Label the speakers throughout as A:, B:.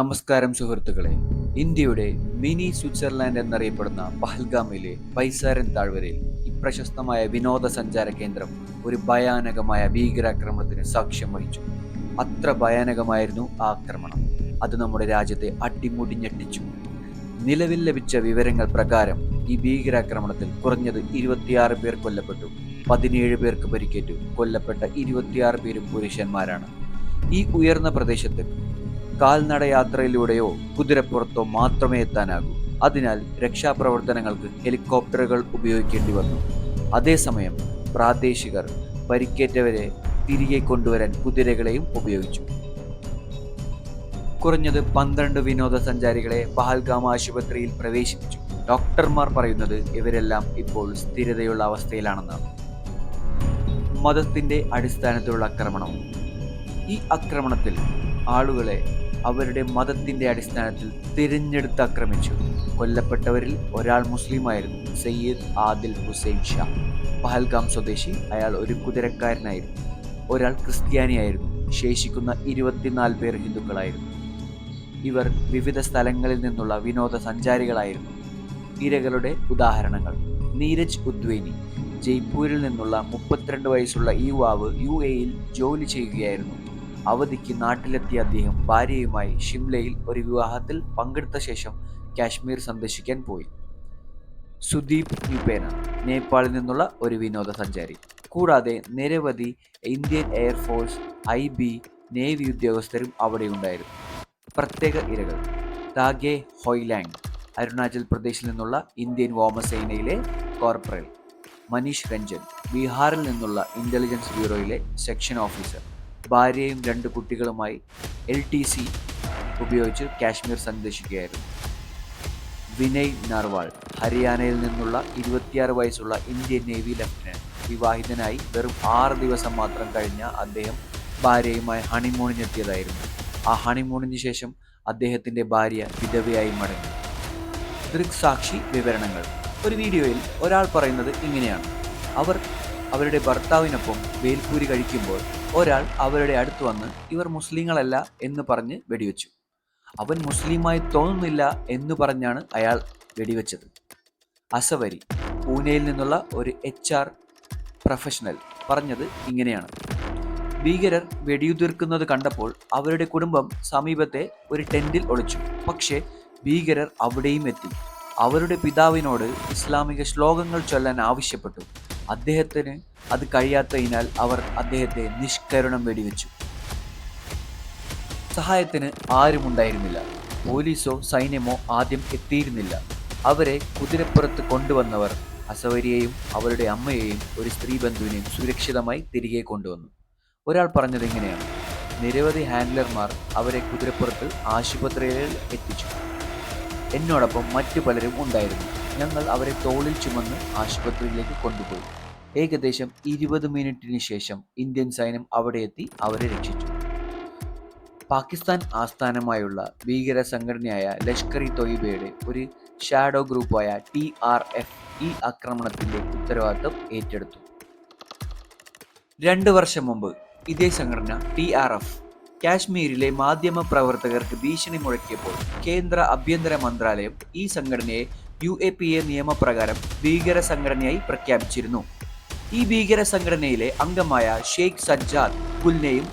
A: നമസ്കാരം സുഹൃത്തുക്കളെ. ഇന്ത്യയുടെ മിനി സ്വിറ്റ്സർലാൻഡ് എന്നറിയപ്പെടുന്ന പഹൽഗാമിലെ പൈസാരൻ താഴ്വരയിൽ പ്രശസ്തമായ വിനോദസഞ്ചാര കേന്ദ്രം ഒരു ഭയാനകമായ ഭീകരാക്രമണത്തിന് സാക്ഷ്യം വഹിച്ചു. അത്ര ഭയാനകമായിരുന്നു ആ ആക്രമണം. അത് നമ്മുടെ രാജ്യത്തെ അട്ടിമുടി ഞെട്ടിച്ചു. നിലവിൽ ലഭിച്ച വിവരങ്ങൾ പ്രകാരം ഈ ഭീകരാക്രമണത്തിൽ കുറഞ്ഞത് ഇരുപത്തിയാറ് പേർ കൊല്ലപ്പെട്ടു. പതിനേഴ് പേർക്ക് പരിക്കേറ്റു. കൊല്ലപ്പെട്ട ഇരുപത്തിയാറ് പേരും പുരുഷന്മാരാണ്. ഈ ഉയർന്ന പ്രദേശത്ത് കാൽനട യാത്രയിലൂടെയോ കുതിരപ്പുറത്തോ മാത്രമേ എത്താനാകൂ. അതിനാൽ രക്ഷാപ്രവർത്തനങ്ങൾക്ക് ഹെലികോപ്റ്ററുകൾ ഉപയോഗിക്കേണ്ടി വന്നു. അതേസമയം പ്രാദേശികർ പരിക്കേറ്റവരെ തിരികെ കൊണ്ടുവരാൻ കുതിരകളെയും ഉപയോഗിച്ചു. കുറഞ്ഞത് പന്ത്രണ്ട് വിനോദസഞ്ചാരികളെ പഹൽഗാം ആശുപത്രിയിൽ പ്രവേശിപ്പിച്ചു. ഡോക്ടർമാർ പറയുന്നത് ഇവരെല്ലാം ഇപ്പോൾ സ്ഥിരതയുള്ള അവസ്ഥയിലാണെന്നാണ്. മതത്തിന്റെ അടിസ്ഥാനത്തിലുള്ള ആക്രമണം. ഈ ആക്രമണത്തിൽ ആളുകളെ അവരുടെ മതത്തിന്റെ അടിസ്ഥാനത്തിൽ തിരഞ്ഞെടുത്ത് ആക്രമിച്ചു. കൊല്ലപ്പെട്ടവരിൽ ഒരാൾ മുസ്ലിമായിരുന്നു സയ്യിദ് ആദിൽ ഹുസൈൻ ഷാ. പഹൽഗാം സ്വദേശി അയാൾ ഒരു കുതിരക്കാരനായിരുന്നു. ഒരാൾ ക്രിസ്ത്യാനിയായിരുന്നു ശേഷിക്കുന്ന ഇരുപത്തിനാല് പേർ ഹിന്ദുക്കളായിരുന്നു. ഇവർ വിവിധ സ്ഥലങ്ങളിൽ നിന്നുള്ള വിനോദസഞ്ചാരികളായിരുന്നു. ഇരകളുടെ ഉദാഹരണങ്ങൾ. നീരജ് ഉദ്വേനി ജയ്പൂരിൽ നിന്നുള്ള മുപ്പത്തിരണ്ട് വയസ്സുള്ള ഈ യുവാവ് യു എയിൽ ജോലി ചെയ്യുകയായിരുന്നു. അവധിക്ക് നാട്ടിലെത്തിയ അദ്ദേഹം ഭാര്യയുമായി ഷിംലയിൽ ഒരു വിവാഹത്തിൽ പങ്കെടുത്ത ശേഷം കാശ്മീർ സന്ദർശിക്കാൻ പോയി. സുദീപ് യുപേന നേപ്പാളിൽ നിന്നുള്ള ഒരു വിനോദസഞ്ചാരി. കൂടാതെ നിരവധി Indian air force I B navy ഉദ്യോഗസ്ഥരും അവിടെയുണ്ടായിരുന്നു. പ്രത്യേക ഇരകൾ. താഗെ ഹൊയ്ലാങ് അരുണാചൽ പ്രദേശിൽ നിന്നുള്ള ഇന്ത്യൻ വ്യോമസേനയിലെ കോർപ്പറൽ. മനീഷ് രഞ്ജൻ ബീഹാറിൽ നിന്നുള്ള ഇന്റലിജൻസ് ബ്യൂറോയിലെ സെക്ഷൻ ഓഫീസർ. ഭാര്യയും രണ്ട് കുട്ടികളുമായി എൽ ടി സി ഉപയോഗിച്ച് കാശ്മീർ സന്ദർശിക്കുകയായിരുന്നു വിനയ് നർവാൾ ഹരിയാനയിൽ നിന്നുള്ള ഇരുപത്തിയാറ് വയസ്സുള്ള ഇന്ത്യൻ നേവി ലഫ്റ്റനന്റ്. വിവാഹിതനായി വെറും ആറ് ദിവസം മാത്രം കഴിഞ്ഞ അദ്ദേഹം ഭാര്യയുമായി ഹണിമൂണിനെത്തിയതായിരുന്നു. ആ ഹണിമൂണിന് ശേഷം അദ്ദേഹത്തിന്റെ ഭാര്യ വിധവയായി മടങ്ങി. ദൃക്സാക്ഷി വിവരണങ്ങൾ. ഒരു വീഡിയോയിൽ ഒരാൾ പറയുന്നത് ഇങ്ങനെയാണ്. അവർ അവരുടെ ഭർത്താവിനൊപ്പം വേൽപൂരി കഴിക്കുമ്പോൾ ഒരാൾ അവരുടെ അടുത്ത് വന്ന് ഇവർ മുസ്ലിങ്ങളല്ല എന്ന് പറഞ്ഞ് വെടിവെച്ചു. അവൻ മുസ്ലിമായി തോന്നുന്നില്ല എന്ന് പറഞ്ഞാണ് അയാൾ വെടിവെച്ചത്. അസവരി പൂനെയിൽ നിന്നുള്ള ഒരു എച്ച് ആർ പ്രൊഫഷണൽ പറഞ്ഞത് ഇങ്ങനെയാണ്. ഭീകരർ വെടിയുതിർക്കുന്നത് കണ്ടപ്പോൾ അവരുടെ കുടുംബം സമീപത്തെ ഒരു ടെന്റിൽ ഒളിച്ചു. പക്ഷേ ഭീകരർ അവിടെയും എത്തി. അവരുടെ പിതാവിനോട് ഇസ്ലാമിക ശ്ലോകങ്ങൾ ചൊല്ലാൻ ആവശ്യപ്പെട്ടു. അദ്ദേഹത്തിന് അത് കഴിയാത്തതിനാൽ അവർ അദ്ദേഹത്തെ നിഷ്കരുണം വെടിവെച്ചു. സഹായത്തിന് ആരുമുണ്ടായിരുന്നില്ല. പോലീസോ സൈന്യമോ ആദ്യം എത്തിയിരുന്നില്ല. അവരെ കുതിരപ്പുറത്ത് കൊണ്ടുവന്നവർ അസവരിയെയും അവരുടെ അമ്മയെയും ഒരു സ്ത്രീ ബന്ധുവിനെയും സുരക്ഷിതമായി തിരികെ കൊണ്ടുവന്നു. ഒരാൾ പറഞ്ഞത് ഇങ്ങനെയാണ് നിരവധി ഹാൻഡ്ലർമാർ അവരെ കുതിരപ്പുറത്ത് ആശുപത്രിയിൽ എത്തിച്ചു. എന്നോടൊപ്പം മറ്റു പലരും ഉണ്ടായിരുന്നു. ഞങ്ങൾ അവരെ തോളിൽ ചുമന്ന് ആശുപത്രിയിലേക്ക് കൊണ്ടുപോയി. ഏകദേശം ഇരുപത് മിനിറ്റിന് ശേഷം ഇന്ത്യൻ സൈന്യം അവിടെ എത്തി അവരെ രക്ഷിച്ചു. പാകിസ്ഥാൻ ആസ്ഥാനമായുള്ള ഭീകര സംഘടനയായ ലഷ്കർ ഇ തൊയ്ബയുടെ ഒരു ഷാഡോ ഗ്രൂപ്പായ ടി ആർ എഫ് ഈ ആക്രമണത്തിന്റെ ഉത്തരവാദിത്തം ഏറ്റെടുത്തു. രണ്ട് വർഷം മുമ്പ് ഇതേ സംഘടന ടി ആർ എഫ് കാശ്മീരിലെ മാധ്യമ പ്രവർത്തകർക്ക് ഭീഷണി മുഴക്കിയപ്പോൾ കേന്ദ്ര ആഭ്യന്തര മന്ത്രാലയം ഈ സംഘടനയെ യു എ പി എ നിയമപ്രകാരം ഭീകര സംഘടനയായി പ്രഖ്യാപിച്ചിരുന്നു. ഈ ഭീകര സംഘടനയിലെ അംഗമായ ഷെയ്ഖ് സജ്ജാദ് കുൽനെയും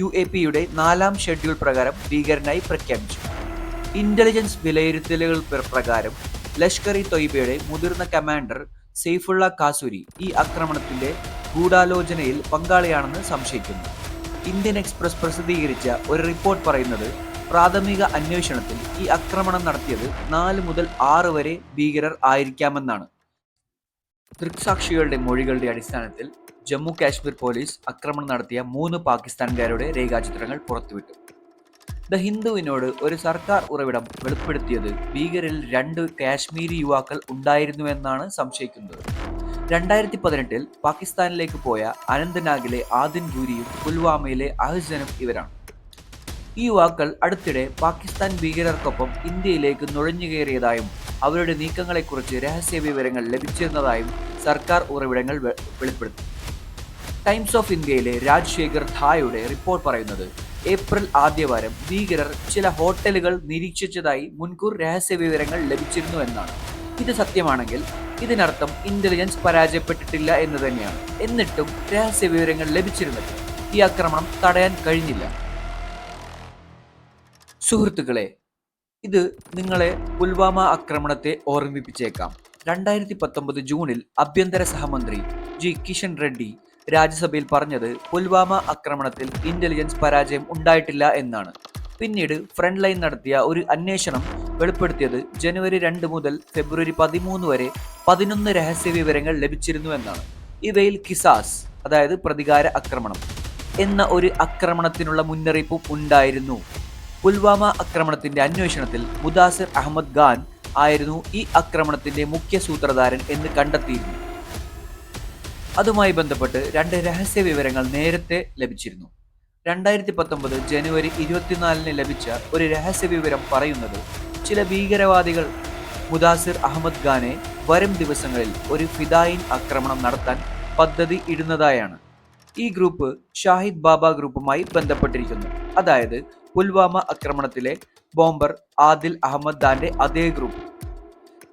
A: യു എ പിയുടെ നാലാം ഷെഡ്യൂൾ പ്രകാരം ഭീകരനായി പ്രഖ്യാപിച്ചു. ഇന്റലിജൻസ് വിലയിരുത്തലുകൾ പ്രകാരം ലഷ്കർ ഇ തൊയ്ബയുടെ മുതിർന്ന കമാൻഡർ സെയ്ഫുള്ള കാസുരി ഈ ആക്രമണത്തിന്റെ ഗൂഢാലോചനയിൽ പങ്കാളിയാണെന്ന് സംശയിക്കുന്നു. ഇന്ത്യൻ എക്സ്പ്രസ് പ്രസിദ്ധീകരിച്ച ഒരു റിപ്പോർട്ട് പറയുന്നത് പ്രാഥമിക അന്വേഷണത്തിൽ ഈ ആക്രമണം നടത്തിയത് നാല് മുതൽ ആറ് വരെ ഭീകരർ ആയിരിക്കാമെന്നാണ്. ദൃക്സാക്ഷികളുടെ മൊഴികളുടെ അടിസ്ഥാനത്തിൽ ജമ്മു കാശ്മീർ പോലീസ് ആക്രമണം നടത്തിയ മൂന്ന് പാകിസ്ഥാൻകാരുടെ രേഖാചിത്രങ്ങൾ പുറത്തുവിട്ടു. ദ ഹിന്ദുവിനോട് ഒരു സർക്കാർ ഉറവിടം വെളിപ്പെടുത്തിയത് ഭീകരിൽ രണ്ട് കാശ്മീരി യുവാക്കൾ ഉണ്ടായിരുന്നുവെന്നാണ് സംശയിക്കുന്നത്. രണ്ടായിരത്തി പതിനെട്ടിൽ പാകിസ്ഥാനിലേക്ക് പോയ അനന്തനാഗിലെ ആദിൻ ഗൂരിയും പുൽവാമയിലെ അഹ്സനും ഇവരാണ്. ഈ യുവാക്കൾ അടുത്തിടെ പാകിസ്ഥാൻ ഭീകരർക്കൊപ്പം ഇന്ത്യയിലേക്ക് നുഴഞ്ഞുകയറിയതായും അവരുടെ നീക്കങ്ങളെക്കുറിച്ച് രഹസ്യ വിവരങ്ങൾ ലഭിച്ചിരുന്നതായും സർക്കാർ ഉറവിടങ്ങൾ വെളിപ്പെടുത്തി. ടൈംസ് ഓഫ് ഇന്ത്യയിലെ രാജ്ശേഖർ ധായുടെ റിപ്പോർട്ട് പറയുന്നത് ഏപ്രിൽ ആദ്യവാരം ഭീകരർ ചില ഹോട്ടലുകൾ നിരീക്ഷിച്ചതായി മുൻകൂർ രഹസ്യ വിവരങ്ങൾ ലഭിച്ചിരുന്നു എന്നാണ്. ഇത് സത്യമാണെങ്കിൽ ഇതിനർത്ഥം ഇന്റലിജൻസ് പരാജയപ്പെട്ടിട്ടില്ല എന്ന് തന്നെയാണ്. എന്നിട്ടും രഹസ്യ വിവരങ്ങൾ ലഭിച്ചിരുന്നിട്ട് ഈ ആക്രമണം തടയാൻ കഴിഞ്ഞില്ല. സുഹൃത്തുക്കളെ ഇത് നിങ്ങളെ പുൽവാമ ആക്രമണത്തെ ഓർമ്മിപ്പിച്ചേക്കാം. രണ്ടായിരത്തി പത്തൊമ്പത് ജൂണിൽ ആഭ്യന്തര സഹമന്ത്രി ജി കിഷൻ റെഡ്ഡി രാജ്യസഭയിൽ പറഞ്ഞത് പുൽവാമ ആക്രമണത്തിൽ ഇന്റലിജൻസ് പരാജയം ഉണ്ടായിട്ടില്ല എന്നാണ്. പിന്നീട് ഫ്രണ്ട് ലൈൻ നടത്തിയ ഒരു അന്വേഷണം വെളിപ്പെടുത്തിയത് ജനുവരി രണ്ട് മുതൽ ഫെബ്രുവരി പതിമൂന്ന് വരെ പതിനൊന്ന് രഹസ്യ വിവരങ്ങൾ ലഭിച്ചിരുന്നു എന്നാണ്. ഇവയിൽ കിസാസ് അതായത് പ്രതികാര ആക്രമണം എന്ന ഒരു ആക്രമണത്തിനുള്ള മുന്നറിയിപ്പും ഉണ്ടായിരുന്നു. പുൽവാമ ആക്രമണത്തിന്റെ അന്വേഷണത്തിൽ മുദാസിർ അഹമ്മദ് ഖാൻ ആയിരുന്നു ഈ ആക്രമണത്തിന്റെ മുഖ്യ സൂത്രധാരൻ എന്ന് കണ്ടെത്തിയിരുന്നു. അതുമായി ബന്ധപ്പെട്ട് രണ്ട് രഹസ്യ വിവരങ്ങൾ നേരത്തെ ലഭിച്ചിരുന്നു. രണ്ടായിരത്തി പത്തൊമ്പത് ജനുവരി ഇരുപത്തിനാലിന് ലഭിച്ച ഒരു രഹസ്യ വിവരം പറയുന്നത് ചില ഭീകരവാദികൾ മുദാസിർ അഹമ്മദ് ഖാനെ വരും ദിവസങ്ങളിൽ ഒരു ഫിദായിൻ ആക്രമണം നടത്താൻ പദ്ധതി ഇടുന്നതായാണ്. ഈ ഗ്രൂപ്പ് ഷാഹിദ് ബാബ ഗ്രൂപ്പുമായി ബന്ധപ്പെട്ടിരിക്കുന്നു. അതായത് പുൽവാമ ആക്രമണത്തിലെ ബോംബർ ആദിൽ അഹമ്മദ് ഖാന്റെ അതേ ഗ്രൂപ്പ്.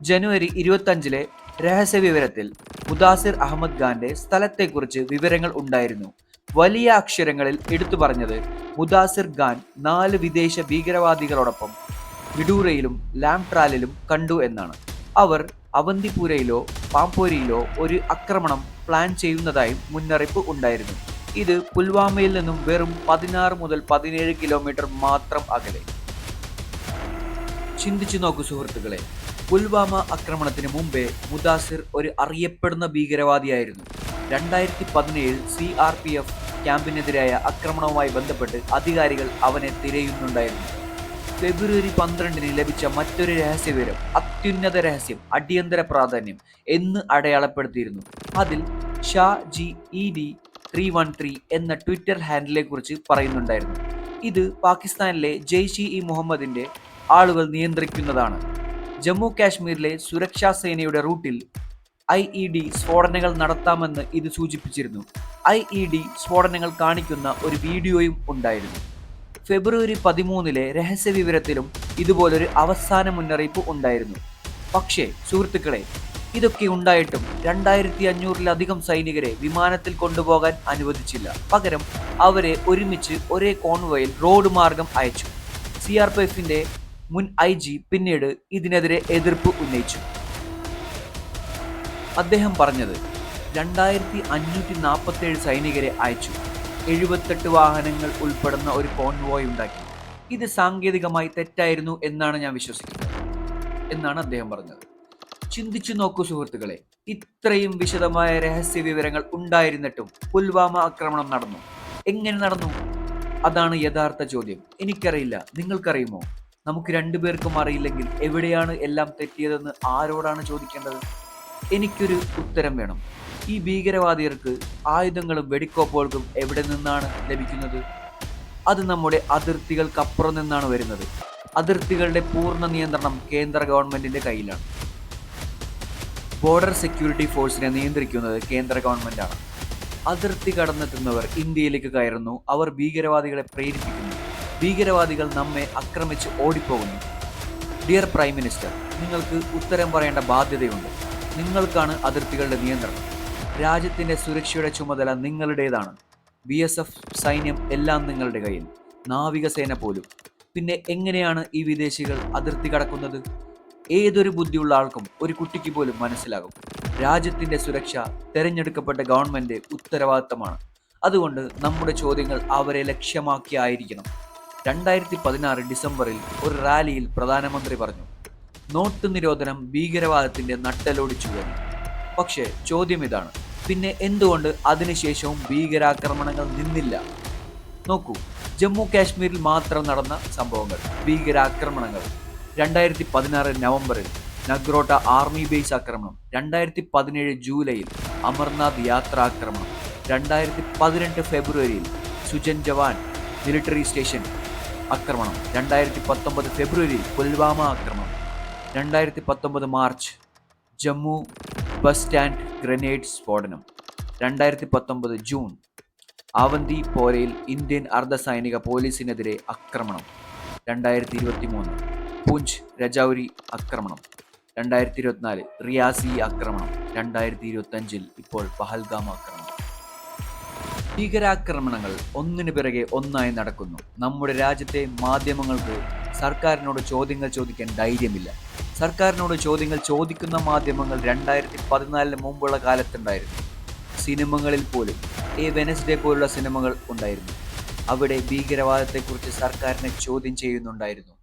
A: ജനുവരി ഇരുപത്തഞ്ചിലെ രഹസ്യ വിവരത്തിൽ മുദാസിർ അഹമ്മദ് ഖാന്റെ സ്ഥലത്തെക്കുറിച്ച് വിവരങ്ങൾ ഉണ്ടായിരുന്നു. വലിയ അക്ഷരങ്ങളിൽ എടുത്തു പറഞ്ഞത് മുദാസിർ ഖാൻ നാല് വിദേശ ഭീകരവാദികളോടൊപ്പം വിഡൂറയിലും ലാംട്രാലിലും കണ്ടു എന്നാണ്. അവർ അവന്തിപുരയിലോ പാമ്പോരിയിലോ ഒരു ആക്രമണം പ്ലാൻ ചെയ്യുന്നതായും മുന്നറിയിപ്പ് ഉണ്ടായിരുന്നു. ഇത് പുൽവാമയിൽ നിന്നും വെറും പതിനാറ് മുതൽ പതിനേഴ് കിലോമീറ്റർ മാത്രം അകലെ. ചിന്തിച്ചു നോക്കൂ സുഹൃത്തുക്കളെ പുൽവാമ ആക്രമണത്തിന് മുമ്പേ മുദാസിർ ഒരു അറിയപ്പെടുന്ന ഭീകരവാദിയായിരുന്നു. രണ്ടായിരത്തി പതിനേഴിൽ സി ആർ പി എഫ് ക്യാമ്പിനെതിരായ ആക്രമണവുമായി ബന്ധപ്പെട്ട് അധികാരികൾ അവനെ തിരയുന്നുണ്ടായിരുന്നു. ഫെബ്രുവരി പന്ത്രണ്ടിന് ലഭിച്ച മറ്റൊരു രഹസ്യവിവരം അത്യുന്നത രഹസ്യം അടിയന്തര പ്രാധാന്യം എന്ന് അടയാളപ്പെടുത്തിയിരുന്നു. അതിൽ Shah G E D three one three എന്ന ട്വിറ്റർ ഹാൻഡിലെ കുറിച്ച് പറയുന്നുണ്ടായിരുന്നു. ഇത് പാകിസ്ഥാനിലെ ജെയ്ഷ് ഇ മുഹമ്മദിന്റെ ആളുകൾ നിയന്ത്രിക്കുന്നതാണ്. ജമ്മു കാശ്മീരിലെ സുരക്ഷാ സേനയുടെ റൂട്ടിൽ ഐ ഇ ഡി സ്ഫോടനങ്ങൾ നടത്താമെന്ന് ഇത് സൂചിപ്പിച്ചിരുന്നു. ഐ ഇ ഡി സ്ഫോടനങ്ങൾ കാണിക്കുന്ന ഒരു വീഡിയോയും ഉണ്ടായിരുന്നു. ഫെബ്രുവരി പതിമൂന്നിലെ രഹസ്യ വിവരത്തിലും ഇതുപോലൊരു അവസാന മുന്നറിയിപ്പ് ഉണ്ടായിരുന്നു. പക്ഷേ സുഹൃത്തുക്കളെ ഇതൊക്കെ ഉണ്ടായിട്ടും രണ്ടായിരത്തി അഞ്ഞൂറിലധികം സൈനികരെ വിമാനത്തിൽ കൊണ്ടുപോകാൻ അനുവദിച്ചില്ല. പകരം അവരെ ഒരുമിച്ച് ഒരേ കോൺവോയിൽ റോഡ് മാർഗം അയച്ചു. സി ആർ പി എഫിന്റെ മുൻ ഐ ജി പിന്നീട് ഇതിനെതിരെ എതിർപ്പ് ഉന്നയിച്ചു. അദ്ദേഹം പറഞ്ഞത് രണ്ടായിരത്തി അഞ്ഞൂറ്റി നാൽപ്പത്തി ഏഴ് സൈനികരെ അയച്ചു. എഴുപത്തെട്ട് വാഹനങ്ങൾ ഉൾപ്പെടുന്ന ഒരു കോൺവോയ് ഉണ്ടാക്കി. ഇത് സാങ്കേതികമായി തെറ്റായിരുന്നു എന്നാണ് ഞാൻ വിശ്വസിക്കുന്നത് എന്നാണ് അദ്ദേഹം പറഞ്ഞത്. ചിന്തിച്ചു നോക്കൂ സുഹൃത്തുക്കളെ ഇത്രയും വിശദമായ രഹസ്യ വിവരങ്ങൾ ഉണ്ടായിരുന്നിട്ടും പുൽവാമ ആക്രമണം നടന്നു. എങ്ങനെ നടന്നു? അതാണ് യഥാർത്ഥ ചോദ്യം. എനിക്കറിയില്ല നിങ്ങൾക്കറിയുമോ? നമുക്ക് രണ്ടുപേർക്കും അറിയില്ലെങ്കിൽ എവിടെയാണ് എല്ലാം തെറ്റിയതെന്ന് ആരോടാണ് ചോദിക്കേണ്ടത്? എനിക്കൊരു ഉത്തരം വേണം. ഈ ഭീകരവാദികർക്ക് ആയുധങ്ങളും വെടിക്കോപ്പുകൾക്കും എവിടെ നിന്നാണ് ലഭിക്കുന്നത്? അത് നമ്മുടെ അതിർത്തികൾക്കപ്പുറം നിന്നാണ് വരുന്നത്. അതിർത്തികളുടെ പൂർണ നിയന്ത്രണം കേന്ദ്ര ഗവൺമെന്റിന്റെ കയ്യിലാണ്. ബോർഡർ സെക്യൂരിറ്റി ഫോഴ്സിനെ നിയന്ത്രിക്കുന്നത് കേന്ദ്ര ഗവൺമെന്റാണ്. അതിർത്തി കടന്നെത്തുന്നവർ ഇന്ത്യയിലേക്ക് കയറുന്നു. അവർ ഭീകരവാദികളെ പ്രേരിപ്പിക്കുന്നു. ഭീകരവാദികൾ നമ്മെ ആക്രമിച്ച് ഓടിപ്പോകുന്നു. ഡിയർ പ്രൈം മിനിസ്റ്റർ നിങ്ങൾക്ക് ഉത്തരം പറയേണ്ട ബാധ്യതയുണ്ട്. നിങ്ങൾക്കാണ് അതിർത്തികളുടെ നിയന്ത്രണം. രാജ്യത്തിന്റെ സുരക്ഷയുടെ ചുമതല നിങ്ങളുടേതാണ്. ബി എസ് എഫ് സൈന്യം എല്ലാം നിങ്ങളുടെ കയ്യിൽ. നാവികസേന പോലും. പിന്നെ എങ്ങനെയാണ് ഈ വിദേശികൾ അതിർത്തി കടക്കുന്നത്? ഏതൊരു ബുദ്ധിയുള്ള ആൾക്കും ഒരു കുട്ടിക്ക് പോലും മനസ്സിലാകും. രാജ്യത്തിന്റെ സുരക്ഷ തെരഞ്ഞെടുക്കപ്പെട്ട ഗവൺമെന്റ് ഉത്തരവാദിത്തമാണ്. അതുകൊണ്ട് നമ്മുടെ ചോദ്യങ്ങൾ അവരെ ലക്ഷ്യമാക്കിയായിരിക്കണം രണ്ടായിരത്തി പതിനാറ് ഡിസംബറിൽ ഒരു റാലിയിൽ പ്രധാനമന്ത്രി പറഞ്ഞു നോട്ട് നിരോധനം ഭീകരവാദത്തിന്റെ നട്ടലോടിച്ചു കഴിഞ്ഞു പക്ഷേ ചോദ്യം ഇതാണ്. പിന്നെ എന്തുകൊണ്ട് അതിനുശേഷവും ഭീകരാക്രമണങ്ങൾ നിന്നില്ല? നോക്കൂ ജമ്മു കാശ്മീരിൽ മാത്രം നടന്ന സംഭവങ്ങൾ ഭീകരാക്രമണങ്ങൾ. രണ്ടായിരത്തി പതിനാറ് നവംബറിൽ നഗ്രോട്ട ആർമി ബേസ് ആക്രമണം രണ്ടായിരത്തി പതിനേഴ് ജൂലൈയിൽ അമർനാഥ് യാത്രാക്രമണം രണ്ടായിരത്തി പതിനെട്ട് ഫെബ്രുവരിയിൽ സുജൻ ജവാൻ മിലിറ്ററി സ്റ്റേഷൻ ആക്രമണം രണ്ടായിരത്തി പത്തൊമ്പത് ഫെബ്രുവരിയിൽ പുൽവാമ ആക്രമണം രണ്ടായിരത്തി പത്തൊമ്പത് March Jammu bus stand grenade സ്ഫോടനം. രണ്ടായിരത്തി പത്തൊമ്പത് ജൂൺ. ആവന്തി പോരയിൽ ഇന്ത്യൻ അർദ്ധസൈനിക പോലീസിനെതിരെ ആക്രമണം. രണ്ടായിരത്തി ഇരുപത്തി മൂന്ന് പൂഞ്ച് രജൌരി ആക്രമണം. രണ്ടായിരത്തി ഇരുപത്തിനാല് റിയാസി ആക്രമണം. രണ്ടായിരത്തി ഇരുപത്തഞ്ചിൽ ഇപ്പോൾ പഹൽഗാം ആക്രമണം. ഭീകരാക്രമണങ്ങൾ ഒന്നിനു പിറകെ ഒന്നായി നടക്കുന്നു. നമ്മുടെ രാജ്യത്തെ മാധ്യമങ്ങൾക്ക് സർക്കാരിനോട് ചോദ്യങ്ങൾ ചോദിക്കാൻ ധൈര്യമില്ല. സർക്കാരിനോട് ചോദ്യങ്ങൾ ചോദിക്കുന്ന മാധ്യമങ്ങൾ രണ്ടായിരത്തി പതിനാലിന് മുമ്പുള്ള കാലത്തുണ്ടായിരുന്നു. സിനിമകളിൽ പോലും എ വെനസ്ഡേ പോലുള്ള സിനിമകൾ ഉണ്ടായിരുന്നു. അവിടെ ഭീകരവാദത്തെക്കുറിച്ച് സർക്കാരിനെ ചോദ്യം ചെയ്യുന്നുണ്ടായിരുന്നു.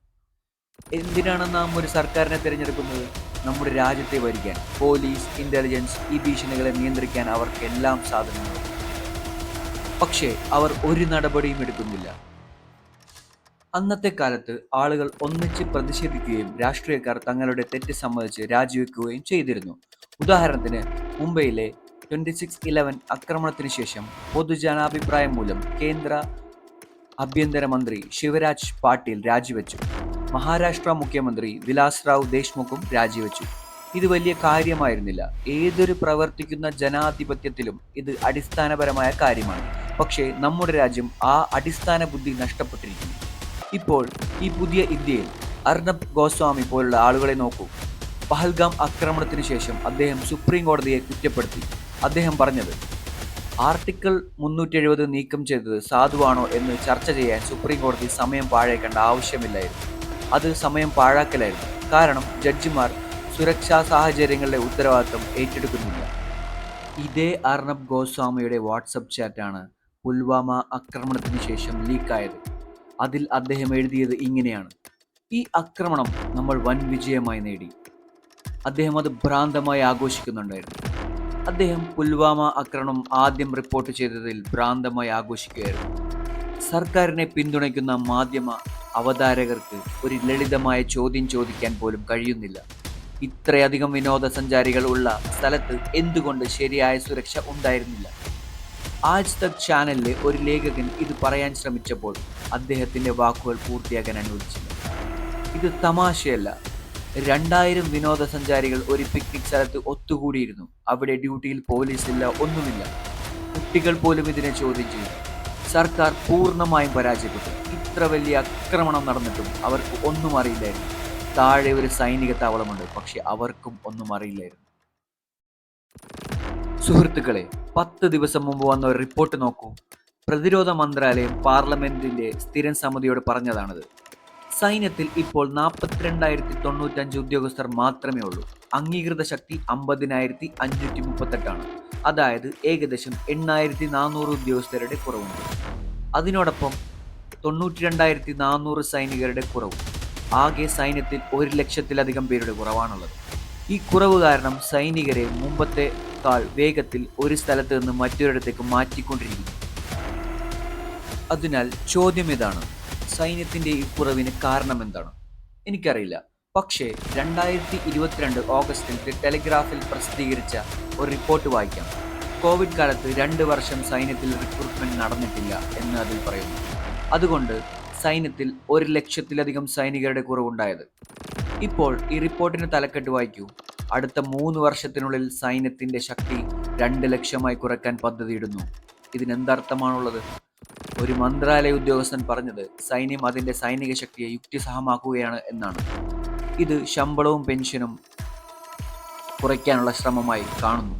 A: എന്തിനാണ് നാം ഒരു സർക്കാരിനെ തിരഞ്ഞെടുക്കുന്നത്? നമ്മുടെ രാജ്യത്തെ ഭരിക്കാൻ പോലീസ് ഇന്റലിജൻസ് ഈ ഭീഷണികളെ നിയന്ത്രിക്കാൻ അവർക്കെല്ലാം സാധനങ്ങളും പക്ഷേ അവർ ഒരു നടപടിയും എടുക്കുന്നില്ല. അന്നത്തെ കാലത്ത് ആളുകൾ ഒന്നിച്ച് പ്രതിഷേധിക്കുകയും രാഷ്ട്രീയക്കാർ തങ്ങളുടെ തെറ്റ് സമ്മതിച്ച് രാജിവെക്കുകയും ചെയ്തിരുന്നു. ഉദാഹരണത്തിന് മുംബൈയിലെ ട്വന്റി സിക്സ് ഇലവൻ ആക്രമണത്തിന് ശേഷം പൊതുജനാഭിപ്രായം മൂലം കേന്ദ്ര ആഭ്യന്തരമന്ത്രി ശിവരാജ് പാട്ടീൽ രാജിവെച്ചു. മഹാരാഷ്ട്ര മുഖ്യമന്ത്രി വിലാസ് റാവു ദേശ്മുഖും രാജിവെച്ചു. ഇത് വലിയ കാര്യമായിരുന്നില്ല. ഏതൊരു പ്രവർത്തിക്കുന്ന ജനാധിപത്യത്തിലും ഇത് അടിസ്ഥാനപരമായ കാര്യമാണ്. പക്ഷേ നമ്മുടെ രാജ്യം ആ അടിസ്ഥാന ബുദ്ധി നഷ്ടപ്പെട്ടിരിക്കുന്നു. ഇപ്പോൾ ഈ പുതിയ ഇന്ത്യയിൽ അർണബ് ഗോസ്വാമി പോലുള്ള ആളുകളെ നോക്കൂ. പഹൽഗാം ആക്രമണത്തിന് ശേഷം അദ്ദേഹം സുപ്രീം കോടതിയെ കുറ്റപ്പെടുത്തി. അദ്ദേഹം പറഞ്ഞത് ആർട്ടിക്കിൾ മുന്നൂറ്റി എഴുപത് നീക്കം ചെയ്തത് സാധുവാണോ എന്ന് ചർച്ച ചെയ്യാൻ സുപ്രീം കോടതി സമയം പാഴേക്കേണ്ട ആവശ്യമില്ലായിരുന്നു. അത് സമയം പാഴാക്കലായിരുന്നു. കാരണം ജഡ്ജിമാർ സുരക്ഷാ സാഹചര്യങ്ങളുടെ ഉത്തരവാദിത്തം ഏറ്റെടുക്കുന്നില്ല. ഇതേ അർണബ് ഗോസ്വാമിയുടെ വാട്സപ്പ് ചാറ്റാണ് പുൽവാമ ആക്രമണത്തിന് ശേഷം ലീക്കായത്. അതിൽ അദ്ദേഹം എഴുതിയത് ഇങ്ങനെയാണ്. ഈ ആക്രമണം നമ്മൾ വൻ വിജയമായി നേടി. അദ്ദേഹം അത് ഭ്രാന്തമായി ആഘോഷിക്കുന്നുണ്ടായിരുന്നു. അദ്ദേഹം പുൽവാമ ആക്രമണം ആദ്യം റിപ്പോർട്ട് ചെയ്തതിൽ ഭ്രാന്തമായി ആഘോഷിക്കുകയായിരുന്നു. സർക്കാരിനെ പിന്തുണയ്ക്കുന്ന മാധ്യമ അവതാരകർക്ക് ഒരു ലളിതമായ ചോദ്യം ചോദിക്കാൻ പോലും കഴിയുന്നില്ല. ഇത്രയധികം വിനോദസഞ്ചാരികൾ ഉള്ള സ്ഥലത്ത് എന്തുകൊണ്ട് ശരിയായ സുരക്ഷ ഉണ്ടായിരുന്നില്ല? ആജ് തക് ചാനലിലെ ഒരു ലേഖകൻ ഇത് പറയാൻ ശ്രമിച്ചപ്പോൾ അദ്ദേഹത്തിന്റെ വാക്കുകൾ പൂർത്തിയാക്കാൻ അനുവദിച്ചില്ല. ഇത് തമാശയല്ല. രണ്ടായിരം വിനോദസഞ്ചാരികൾ ഒരു പിക്നിക് സ്ഥലത്ത് ഒത്തുകൂടിയിരുന്നു. അവിടെ ഡ്യൂട്ടിയിൽ പോലീസില്ല ഒന്നുമില്ല. കുട്ടികൾ പോലും ഇതിനെ ചോദ്യം ചെയ്തു. സർക്കാർ പൂർണമായും പരാജയപ്പെട്ടു. ഇത്ര വലിയ ആക്രമണം നടന്നിട്ടും അവർക്ക് ഒന്നും അറിയില്ലായിരുന്നു. താഴെ ഒരു സൈനിക താവളമുണ്ട് പക്ഷെ അവർക്കും ഒന്നും അറിയില്ലായിരുന്നു. സുഹൃത്തുക്കളെ പത്ത് ദിവസം മുമ്പ് വന്ന ഒരു റിപ്പോർട്ട് നോക്കൂ. പ്രതിരോധ മന്ത്രാലയം പാർലമെന്റിന്റെ സ്ഥിരം സമിതിയോട് പറഞ്ഞതാണത്. സൈന്യത്തിൽ ഇപ്പോൾ നാൽപ്പത്തിരണ്ടായിരത്തി തൊണ്ണൂറ്റഞ്ച് ഉദ്യോഗസ്ഥർ മാത്രമേ ഉള്ളൂ. അംഗീകൃത ശക്തി അമ്പതിനായിരത്തി അഞ്ഞൂറ്റി മുപ്പത്തെട്ടാണ് അതായത് ഏകദേശം എണ്ണായിരത്തി നാനൂറ് ഉദ്യോഗസ്ഥരുടെ കുറവുണ്ട്. അതിനോടൊപ്പം തൊണ്ണൂറ്റി രണ്ടായിരത്തി നാനൂറ് സൈനികരുടെ കുറവും. ആകെ സൈന്യത്തിൽ ഒരു ലക്ഷത്തിലധികം പേരുടെ കുറവാണുള്ളത്. ഈ കുറവ് കാരണം സൈനികരെ മുമ്പത്തെക്കാൾ വേഗത്തിൽ ഒരു സ്ഥലത്ത് നിന്ന് മറ്റൊരിടത്തേക്ക് മാറ്റിക്കൊണ്ടിരിക്കുന്നു. അതിനാൽ ചോദ്യം ഇതാണ് സൈന്യത്തിന്റെ ഈ കുറവിന് കാരണം എന്താണ്? എനിക്കറിയില്ല. പക്ഷേ രണ്ടായിരത്തി ഇരുപത്തിരണ്ട് ഓഗസ്റ്റിൽ ദി ടെലിഗ്രാഫിൽ പ്രസിദ്ധീകരിച്ച ഒരു റിപ്പോർട്ട് വായിക്കാം. കോവിഡ് കാലത്ത് രണ്ട് വർഷം സൈന്യത്തിൽ റിക്രൂട്ട്മെന്റ് നടന്നിട്ടില്ല എന്ന് അതിൽ പറയുന്നു. അതുകൊണ്ട് സൈന്യത്തിൽ ഒരു ലക്ഷത്തിലധികം സൈനികരുടെ കുറവുണ്ടായത്. ഇപ്പോൾ ഈ റിപ്പോർട്ടിന് തലക്കെട്ട് വായിക്കൂ. അടുത്ത മൂന്ന് വർഷത്തിനുള്ളിൽ സൈന്യത്തിന്റെ ശക്തി രണ്ട് ലക്ഷമായി കുറയ്ക്കാൻ പദ്ധതിയിടുന്നു. ഇതിനെന്തർത്ഥമാണുള്ളത്? ഒരു മന്ത്രാലയ ഉദ്യോഗസ്ഥൻ പറഞ്ഞത് സൈന്യം അതിന്റെ സൈനിക ശക്തിയെ യുക്തിസഹമാക്കുകയാണ് എന്നാണ്. ഇത് ശമ്പളവും പെൻഷനും കുറയ്ക്കാനുള്ള ശ്രമമായി കാണുന്നു.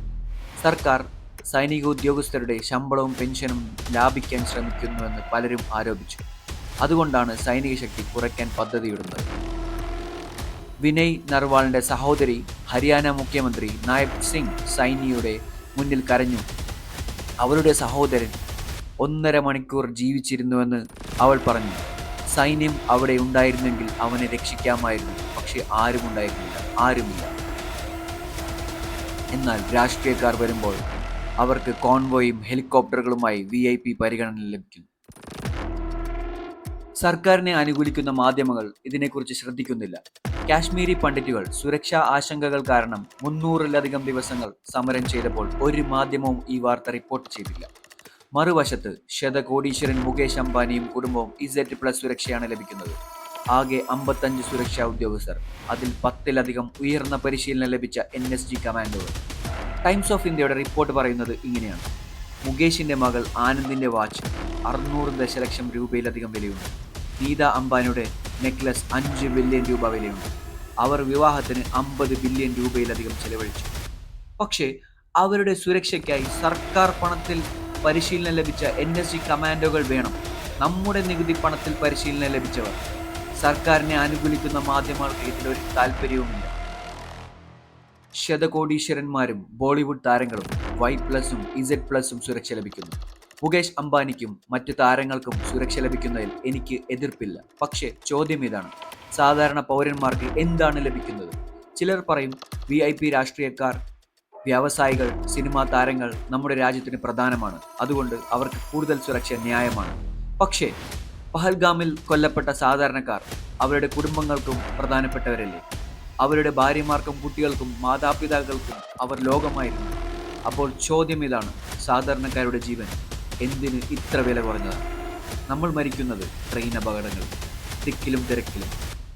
A: സർക്കാർ സൈനിക ഉദ്യോഗസ്ഥരുടെ ശമ്പളവും പെൻഷനും ലാഭിക്കാൻ ശ്രമിക്കുന്നുവെന്ന് പലരും ആരോപിച്ചു. അതുകൊണ്ടാണ് സൈനിക ശക്തി കുറയ്ക്കാൻ പദ്ധതിയിടുന്നത്. വിനയ് നർവാളിന്റെ സഹോദരി ഹരിയാന മുഖ്യമന്ത്രി നായബ് സിംഗ് സൈനിയുടെ മുന്നിൽ കരഞ്ഞു. അവരുടെ സഹോദരൻ ഒന്നര മണിക്കൂർ ജീവിച്ചിരുന്നുവെന്ന് അവൾ പറഞ്ഞു. സൈന്യം അവിടെ ഉണ്ടായിരുന്നെങ്കിൽ അവനെ രക്ഷിക്കാമായിരുന്നു. പക്ഷെ ആരും ഉണ്ടായിരുന്നില്ല. ആരുമില്ല. എന്നാൽ രാഷ്ട്രീയക്കാർ വരുമ്പോൾ അവർക്ക് കോൺവോയും ഹെലികോപ്റ്ററുകളുമായി വി ഐ പി പരിഗണന ലഭിക്കും. സർക്കാരിനെ അനുകൂലിക്കുന്ന മാധ്യമങ്ങൾ ഇതിനെക്കുറിച്ച് ശ്രദ്ധിക്കുന്നില്ല. കാശ്മീരി പണ്ഡിറ്റുകൾ സുരക്ഷാ ആശങ്കകൾ കാരണം മുന്നൂറിലധികം ദിവസങ്ങൾ സമരം ചെയ്തപ്പോൾ ഒരു മാധ്യമവും ഈ വാർത്ത റിപ്പോർട്ട് ചെയ്തില്ല. മറുവശത്ത് ശതകോടീശ്വരൻ മുകേഷ് അംബാനിയും കുടുംബവും ഇസെറ്റ് പ്ലസ് സുരക്ഷയാണ് ലഭിക്കുന്നത്. ആകെ അമ്പത്തഞ്ച് സുരക്ഷാ ഉദ്യോഗസ്ഥർ അതിൽ പത്തിലധികം ഉയർന്ന പരിശീലനം ലഭിച്ച N S G commando Times of ഇന്ത്യയുടെ റിപ്പോർട്ട് പറയുന്നത് ഇങ്ങനെയാണ്. മുകേഷിന്റെ മകൾ ആനന്ദിന്റെ വാച്ച് അറുന്നൂറ് ദശലക്ഷം രൂപയിലധികം വിലയുണ്ട്. നീത അംബാനിയുടെ നെക്ലസ് അഞ്ച് ബില്യൺ രൂപ വിലയുണ്ട്. അവർ വിവാഹത്തിന് അമ്പത് ബില്യൺ രൂപയിലധികം ചെലവഴിച്ചു. പക്ഷേ അവരുടെ സുരക്ഷയ്ക്കായി സർക്കാർ പണത്തിൽ പരിശീലനം ലഭിച്ച എൻ എസ് ജി കമാൻഡോകൾ വേണം. നമ്മുടെ നികുതി പണത്തിൽ പരിശീലനം ലഭിച്ചവർ. സർക്കാരിനെ അനുകൂലിക്കുന്ന മാധ്യമങ്ങൾക്ക് ഇതിലൊരു താല്പര്യവുമില്ല ശതകോടീശ്വരന്മാരും ബോളിവുഡ് താരങ്ങളും വൈ പ്ലസും ഇസഡ് പ്ലസും സുരക്ഷ ലഭിക്കുന്നു. മുകേഷ് അംബാനിക്കും മറ്റു താരങ്ങൾക്കും സുരക്ഷ ലഭിക്കുന്നതിൽ എനിക്ക് എതിർപ്പില്ല. പക്ഷേ ചോദ്യം ഇതാണ്. സാധാരണ പൗരന്മാർക്ക് എന്താണ് ലഭിക്കുന്നത്? ചിലർ പറയും വി ഐ പി രാഷ്ട്രീയക്കാർ വ്യാവസായികൾ സിനിമാ താരങ്ങൾ നമ്മുടെ രാജ്യത്തിന് പ്രധാനമാണ്. അതുകൊണ്ട് അവർക്ക് കൂടുതൽ സുരക്ഷ ന്യായമാണ്. പക്ഷേ പഹൽഗാമിൽ കൊല്ലപ്പെട്ട സാധാരണക്കാർ അവരുടെ കുടുംബങ്ങൾക്കും പ്രധാനപ്പെട്ടവരല്ലേ? അവരുടെ ഭാര്യമാർക്കും കുട്ടികൾക്കും മാതാപിതാക്കൾക്കും അവർ ലോകമായിരുന്നു. അപ്പോൾ ചോദ്യം ഇതാണ് സാധാരണക്കാരുടെ ജീവൻ. എന്തിന് ഇത്ര വില കുറഞ്ഞതാണ് നമ്മൾ മരിക്കുന്നത് ട്രെയിൻ അപകടങ്ങൾ തിക്കിലും തിരക്കിലും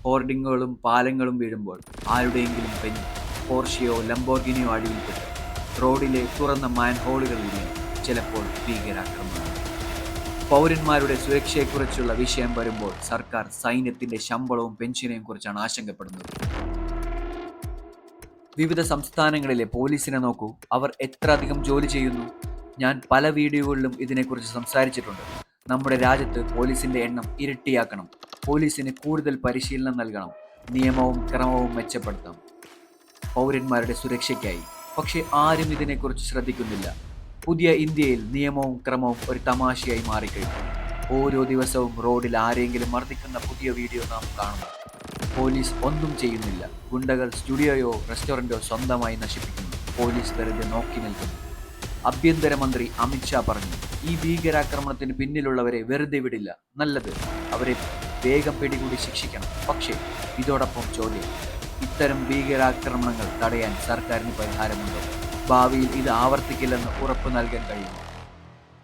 A: ഹോർഡിങ്ങുകളും പാലങ്ങളും വീഴുമ്പോൾ ആരുടെയെങ്കിലും പെഞ്ഞ് പോർഷിയോ ലംബോർഗിനിയോ അഴിയിൽപ്പെട്ട് റോഡിലെ തുറന്ന മാൻഹോളുകളിൽ വീണ് ചിലപ്പോൾ ഭീകരാക്രമണം. പൗരന്മാരുടെ സുരക്ഷയെക്കുറിച്ചുള്ള വിഷയം വരുമ്പോൾ സർക്കാർ സൈന്യത്തിന്റെ ശമ്പളവും പെൻഷനെയും കുറിച്ചാണ് ആശങ്കപ്പെടുന്നത്. വിവിധ സംസ്ഥാനങ്ങളിലെ പോലീസിനെ നോക്കൂ. അവർ എത്ര അധികം ജോലി ചെയ്യുന്നു? ഞാൻ പല വീഡിയോകളിലും ഇതിനെക്കുറിച്ച് സംസാരിച്ചിട്ടുണ്ട്. നമ്മുടെ രാജ്യത്ത് പോലീസിന്റെ എണ്ണം ഇരട്ടിയാക്കണം. പോലീസിന് കൂടുതൽ പരിശീലനം നൽകണം. നിയമവും ക്രമവും മെച്ചപ്പെടുത്തണം. പൗരന്മാരുടെ സുരക്ഷയ്ക്കായി. പക്ഷേ ആരും ഇതിനെക്കുറിച്ച് ശ്രദ്ധിക്കുന്നില്ല. പുതിയ ഇന്ത്യയിൽ നിയമവും ക്രമവും ഒരു തമാശയായി മാറിക്കഴിഞ്ഞു. ഓരോ ദിവസവും റോഡിൽ ആരെങ്കിലും മർദ്ദിക്കുന്ന പുതിയ വീഡിയോ നാം കാണുന്നു. പോലീസ് ഒന്നും ചെയ്യുന്നില്ല. ഗുണ്ടകൾ സ്റ്റുഡിയോയോ റെസ്റ്റോറന്റോ സ്വന്തമായി നശിപ്പിക്കുന്നു. പോലീസ് വെറുതെ നോക്കി നിൽക്കുന്നു. ആഭ്യന്തരമന്ത്രി അമിത്ഷാ പറഞ്ഞു ഈ ഭീകരാക്രമണത്തിന് പിന്നിലുള്ളവരെ വെറുതെ വിടില്ല. നല്ലത് അവരെ വേഗം പിടികൂടി ശിക്ഷിക്കണം. പക്ഷേ ഇതോടൊപ്പം ചോദ്യം ഇത്തരം ഭീകരാക്രമണങ്ങൾ തടയാൻ സർക്കാരിന് പരിഹാരമുണ്ടോ? ഭാവിയിൽ ഇത് ആവർത്തിക്കില്ലെന്ന് ഉറപ്പ് നൽകാൻ കഴിയുമോ?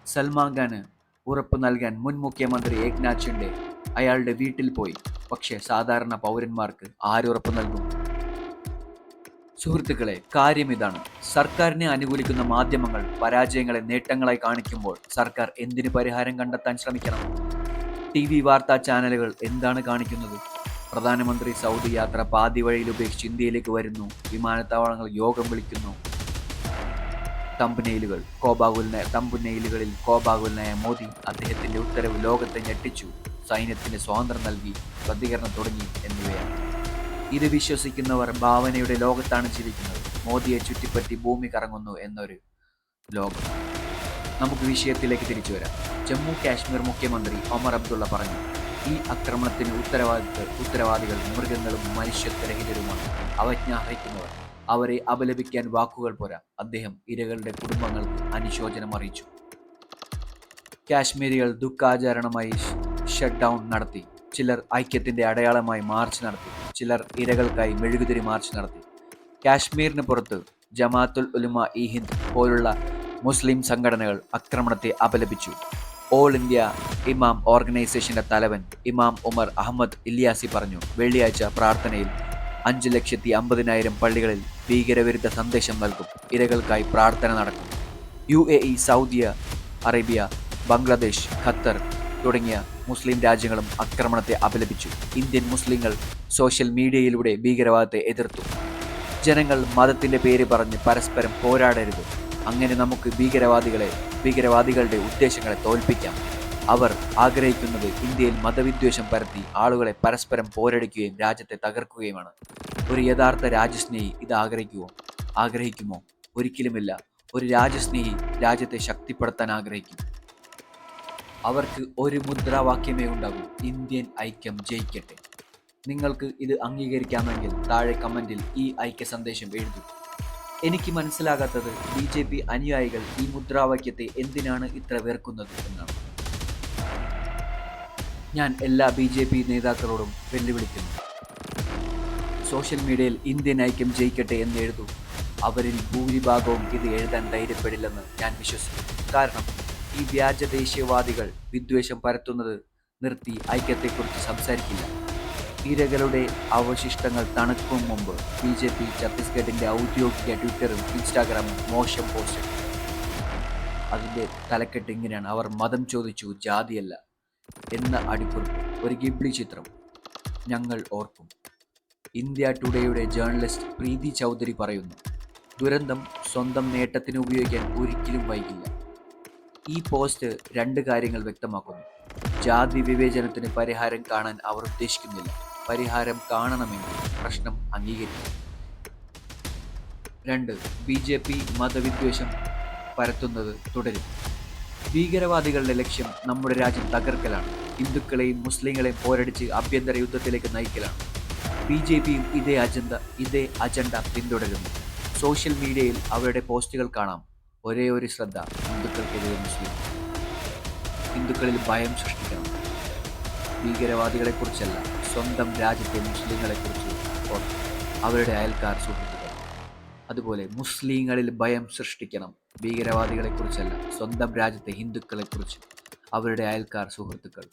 A: സൽമാൻ ഖാന് ഉറപ്പ് നൽകാൻ മുൻ മുഖ്യമന്ത്രി ഏക്നാഥ് ഷിൻഡെ അയാളുടെ വീട്ടിൽ പോയി. പക്ഷേ സാധാരണ പൗരന്മാർക്ക് ആരുറപ്പ് നൽകും? സുഹൃത്തുക്കളെ കാര്യം ഇതാണ്. സർക്കാരിനെ അനുകൂലിക്കുന്ന മാധ്യമങ്ങൾ പരാജയങ്ങളെ നേട്ടങ്ങളായി കാണിക്കുമ്പോൾ സർക്കാർ എന്തിനു പരിഹാരം കണ്ടെത്താൻ ശ്രമിക്കണം? ടി വി വാർത്താ ചാനലുകൾ എന്താണ് കാണിക്കുന്നത്? പ്രധാനമന്ത്രി സൗദി യാത്ര പാതി വഴിയിൽ ഉപേക്ഷിച്ച് ഇന്ത്യയിലേക്ക് വരുന്നു. വിമാനത്താവളങ്ങൾ യോഗം വിളിക്കുന്നു. തമ്പുനെയിലുകൾ കോബാകുലിനെ തമ്പുനെയിലുകളിൽ കോബാകുലിനായ മോദി അദ്ദേഹത്തിന്റെ ഉത്തരവ് ലോകത്തെ ഞെട്ടിച്ചു. സൈന്യത്തിന് സ്വാതന്ത്ര്യം നൽകി പ്രതികരണം തുടങ്ങി എന്നിവയാണ്. ഇത് വിശ്വസിക്കുന്നവർ ഭാവനയുടെ ലോകത്താണ് ജീവിക്കുന്നത് മോദിയെ ചുറ്റിപ്പറ്റി ഭൂമി കറങ്ങുന്നു എന്നൊരു ലോകം. നമുക്ക് വിഷയത്തിലേക്ക് തിരിച്ചു വരാം. ജമ്മു കാശ്മീർ മുഖ്യമന്ത്രി ഒമർ അബ്ദുള്ള പറഞ്ഞു ഈ ആക്രമണത്തിന് ഉത്തരവാദിത്വ ഉത്തരവാദികൾ മൃഗങ്ങളും മനുഷ്യത്വരഹിതരുമാണ്. അവജ്ഞാഹിക്കുന്നവർ അവരെ അപലപിക്കാൻ വാക്കുകൾ പോരാ. അദ്ദേഹം ഇരകളുടെ കുടുംബങ്ങൾക്ക് അനുശോചനം അറിയിച്ചു. കാശ്മീരികൾ ദുഃഖാചരണമായി ഷട്ട് ഡൗൺ നടത്തി. ചിലർ ഐക്യത്തിന്റെ അടയാളമായി മാർച്ച് നടത്തി. ചിലർ ഇരകൾക്കായി മെഴുകുതിരി മാർച്ച് നടത്തി. കാശ്മീരിന് പുറത്ത് ജമാത്തുൽ ഉലുമ ഇ ഹിന്ദ് പോലുള്ള മുസ്ലിം സംഘടനകൾ ആക്രമണത്തെ അപലപിച്ചു. ഓൾ ഇന്ത്യ ഇമാം ഓർഗനൈസേഷന്റെ തലവൻ ഇമാം ഉമർ അഹമ്മദ് ഇല്യാസി പറഞ്ഞു വെള്ളിയാഴ്ച പ്രാർത്ഥനയിൽ അഞ്ച് ലക്ഷത്തി അമ്പതിനായിരം പള്ളികളിൽ ഭീകരവിരുദ്ധ സന്ദേശം നൽകും. ഇരകൾക്കായി പ്രാർത്ഥന നടക്കും. U A E Saudi Arabia Bangladesh Qatar തുടങ്ങിയ മുസ്ലിം രാജ്യങ്ങളും ആക്രമണത്തെ അപലപിച്ചു. ഇന്ത്യൻ മുസ്ലിങ്ങൾ സോഷ്യൽ മീഡിയയിലൂടെ ഭീകരവാദത്തെ എതിർത്തു. ജനങ്ങൾ മതത്തിന്റെ പേര് പറഞ്ഞ് പരസ്പരം പോരാടരുത്. അങ്ങനെ നമുക്ക് ഭീകരവാദികളെ ഭീകരവാദികളുടെ ഉദ്ദേശങ്ങളെ തോൽപ്പിക്കാം. അവർ ആഗ്രഹിക്കുന്നത് ഇന്ത്യയിൽ മതവിദ്വേഷം പരത്തി ആളുകളെ പരസ്പരം പോരടിക്കുകയും രാജ്യത്തെ തകർക്കുകയുമാണ്. ഒരു യഥാർത്ഥ രാജ്യസ്നേഹി ഇത് ആഗ്രഹിക്കുമോ ആഗ്രഹിക്കുമോ? ഒരിക്കലുമില്ല. ഒരു രാജ്യസ്നേഹി രാജ്യത്തെ ശക്തിപ്പെടുത്താൻ ആഗ്രഹിക്കും. അവർക്ക് ഒരു മുദ്രാവാക്യമേ ഉണ്ടാകൂ. ഇന്ത്യൻ ഐക്യം ജയിക്കട്ടെ. നിങ്ങൾക്ക് ഇത് അംഗീകരിക്കാമെങ്കിൽ താഴെ കമന്റിൽ ഈ ഐക്യ സന്ദേശം എഴുതൂ. എനിക്ക് മനസ്സിലാകാത്തത് ബി ജെ പി അനുയായികൾ ഈ മുദ്രാവാക്യത്തെ എന്തിനാണ് ഇത്ര വെറുക്കുന്നത് എന്നാണ്. ഞാൻ എല്ലാ ബി ജെ പി നേതാക്കളോടും വെല്ലുവിളിക്കുന്നു. സോഷ്യൽ മീഡിയയിൽ ഇന്ത്യൻ ഐക്യം ജയിക്കട്ടെ എന്ന് എഴുതൂ. അവരിൽ ഭൂരിഭാഗവും ഇത് എഴുതാൻ ധൈര്യപ്പെടില്ലെന്ന് ഞാൻ വിശ്വസിക്കുന്നു. കാരണം ഈ വ്യാജ ദേശീയവാദികൾ വിദ്വേഷം പരത്തുന്നത് നിർത്തി ഐക്യത്തെക്കുറിച്ച് സംസാരിക്കില്ല. ഇരകളുടെ അവശിഷ്ടങ്ങൾ തണുക്കും മുമ്പ് ബി ജെ പി ഛത്തീസ്ഗഡിന്റെ ഔദ്യോഗിക ട്വിറ്ററും ഇൻസ്റ്റാഗ്രാമും മോശം പോസ്റ്റ് അതിന്റെ തലക്കെട്ട് ഇങ്ങനെയാണ്. അവർ മതം ചോദിച്ചു ജാതിയല്ല എന്ന അടിക്കുറിപ്പ്. ഒരു ഗിബ്ലി ചിത്രം ഞങ്ങൾ ഓർക്കും. ഇന്ത്യ ടുഡേയുടെ ജേർണലിസ്റ്റ് പ്രീതി ചൗധരി പറയുന്നു ദുരന്തം സ്വന്തം നേട്ടത്തിന് ഉപയോഗിക്കാൻ ഒരിക്കലും വൈകില്ല. ഈ പോസ്റ്റ് രണ്ട് കാര്യങ്ങൾ വ്യക്തമാക്കുന്നു. ജാതി വിവേചനത്തിന് പരിഹാരം കാണാൻ അവർ ഉദ്ദേശിക്കുന്നില്ല. പരിഹാരം കാണണമെങ്കിൽ പ്രശ്നം അംഗീകരിക്കും. രണ്ട് ബി ജെ പി മതവിദ്വേഷം പരത്തുന്നത് തുടരും. ഭീകരവാദികളുടെ ലക്ഷ്യം നമ്മുടെ രാജ്യം തകർക്കലാണ്. ഹിന്ദുക്കളെയും മുസ്ലിങ്ങളെയും പോരടിച്ച് ആഭ്യന്തര യുദ്ധത്തിലേക്ക് നയിക്കലാണ്. ബി ജെ പിയും ഇതേ അജണ്ട ഇതേ അജണ്ട പിന്തുടരുന്നു. സോഷ്യൽ മീഡിയയിൽ അവരുടെ പോസ്റ്റുകൾ കാണാം. ഒരേ ഒരു ശ്രദ്ധ ഹിന്ദുക്കൾക്കെതിരെ മുസ്ലിം ഹിന്ദുക്കളിൽ ഭയം സൃഷ്ടിക്കണം. ഭീകരവാദികളെക്കുറിച്ചല്ല സ്വന്തം രാജ്യത്തെ മുസ്ലിങ്ങളെക്കുറിച്ച് അവരുടെ അയൽക്കാർ സുഹൃത്തുക്കൾ അതുപോലെ മുസ്ലിങ്ങളിൽ ഭയം സൃഷ്ടിക്കണം ഭീകരവാദികളെക്കുറിച്ചല്ല സ്വന്തം രാജ്യത്തെ ഹിന്ദുക്കളെക്കുറിച്ച് അവരുടെ അയൽക്കാർ സുഹൃത്തുക്കൾ.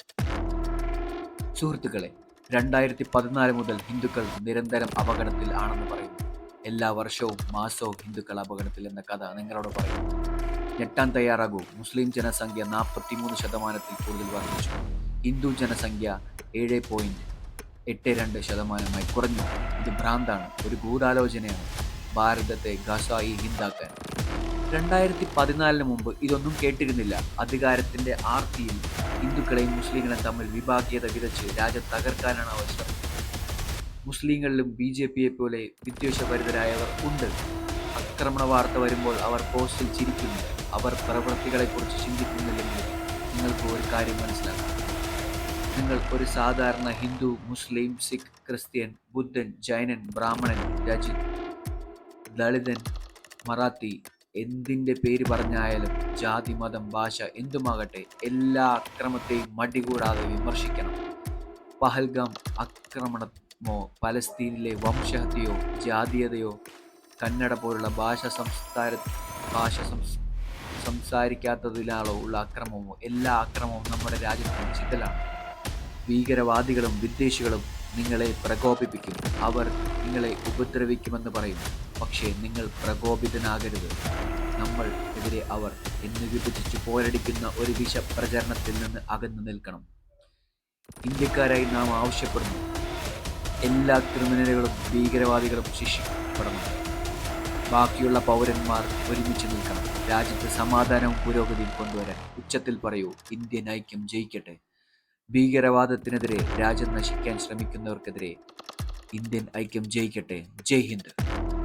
A: സുഹൃത്തുക്കളെ രണ്ടായിരത്തി പതിനാല് മുതൽ ഹിന്ദുക്കൾ നിരന്തരം അപകടത്തിൽ ആണെന്ന് പറയുന്നു. എല്ലാ വർഷവും മാസവും ഹിന്ദുക്കൾ അപകടത്തിൽ എന്ന കഥ നിങ്ങളോട് പറയുന്നു. ഞെട്ടാൻ തയ്യാറാകൂ. മുസ്ലിം ജനസംഖ്യ നാൽപ്പത്തിമൂന്ന് ശതമാനത്തിൽ കൂടുതൽ വർദ്ധിച്ചു. ഹിന്ദു ജനസംഖ്യ ഏഴ് പോയിന്റ് എട്ട് രണ്ട് ശതമാനമായി കുറഞ്ഞു. ഇത് ഭ്രാന്താണ്. ഒരു ഗൂഢാലോചനയാണ്. ഭാരതത്തെ ഗസായി ഹിന്ദാക്കാൻ. രണ്ടായിരത്തി പതിനാലിന് മുമ്പ് ഇതൊന്നും കേട്ടിരുന്നില്ല. അധികാരത്തിന്റെ ആർത്തിയിൽ ഹിന്ദുക്കളെയും മുസ്ലിങ്ങളെയും തമ്മിൽ വിഭാഗീയത വിതച്ച് രാജ്യം തകർക്കാനാണ് അവസരം. മുസ്ലിങ്ങളിലും ബി ജെ പിയെ പോലെ വിദ്വേഷഭരിതരായവർ ഉണ്ട്. ആക്രമണ വാർത്ത വരുമ്പോൾ അവർ പോസ്റ്റിൽ ചിരിക്കുന്നു അവർ പ്രവൃത്തികളെക്കുറിച്ച് ചിന്തിക്കുന്നില്ലെങ്കിൽ നിങ്ങൾക്ക് ഒരു കാര്യം മനസ്സിലാക്കാം. നിങ്ങൾ ഒരു സാധാരണ ഹിന്ദു മുസ്ലിം സിഖ് ക്രിസ്ത്യൻ ബുദ്ധൻ ജൈനൻ ബ്രാഹ്മണൻ രജിത് ദളിതൻ മറാത്തി എന്തിന്റെ പേര് പറഞ്ഞായാലും ജാതി മതം ഭാഷ എന്തുമാകട്ടെ എല്ലാ അക്രമത്തെയും മടികൂടാതെ വിമർശിക്കണം. പഹൽഗാം ആക്രമണമോ പലസ്തീനിലെ വംശഹത്യയോ ജാതീയതയോ കന്നഡ പോലുള്ള ഭാഷ സംസ്കാര ഭാഷ സംസ് സംസാരിക്കാത്തതിനാലോ ഉള്ള അക്രമമോ എല്ലാ അക്രമവും നമ്മുടെ രാജ്യത്തിന് ചിതലാണ്. ഭീകരവാദികളും വിദ്വേഷികളും നിങ്ങളെ പ്രകോപിപ്പിക്കും. അവർ നിങ്ങളെ ഉപദ്രവിക്കുമെന്ന് പറയും. പക്ഷേ നിങ്ങൾ പ്രകോപിതനാകരുത്. നമ്മൾ എതിരെ അവർ എന്ന് വിഭജിച്ച് പോരടിക്കുന്ന ഒരു വിഷ പ്രചരണത്തിൽ നിന്ന് അകന്നു നിൽക്കണം. ഇന്ത്യക്കാരായി നാം ആവശ്യപ്പെടുന്നു. എല്ലാ ക്രിമിനലുകളും ഭീകരവാദികളും ശിക്ഷിക്കപ്പെടണം. ബാക്കിയുള്ള പൗരന്മാർ ഒരുമിച്ച് നിൽക്കണം. രാജ്യത്ത് സമാധാനവും പുരോഗതിയും കൊണ്ടുവരാൻ ഉച്ചത്തിൽ പറയൂ ഇന്ത്യൻ ഐക്യം ജയിക്കട്ടെ. ഭീകരവാദത്തിനെതിരെ രാജ്യം നശിക്കാൻ ശ്രമിക്കുന്നവർക്കെതിരെ ഇന്ത്യൻ ഐക്യം ജയിക്കട്ടെ. ജയ് ഹിന്ദ്.